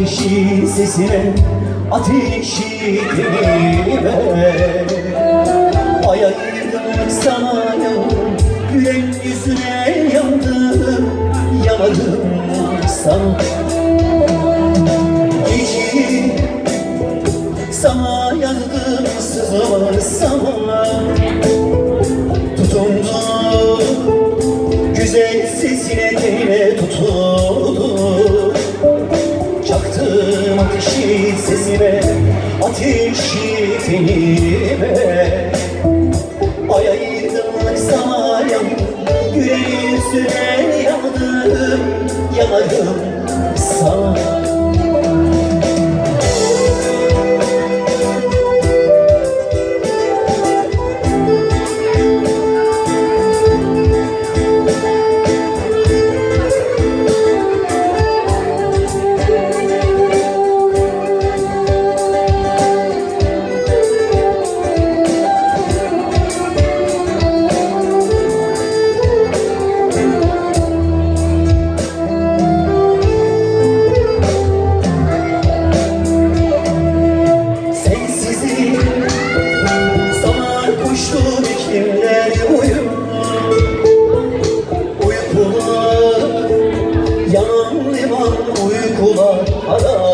ateşi sesine Ateşi tenime Ayaydım sana yandım Gülen yüzüne yandım Yanadım sana. Geceyi sana yandım sana. Tutundu Güzel sesine teline tutuldu ateşi sesime Ateşi tenime. Ay aydınlık sana Gülen yüzüne yandım Yanadım Yanan liman uykular arar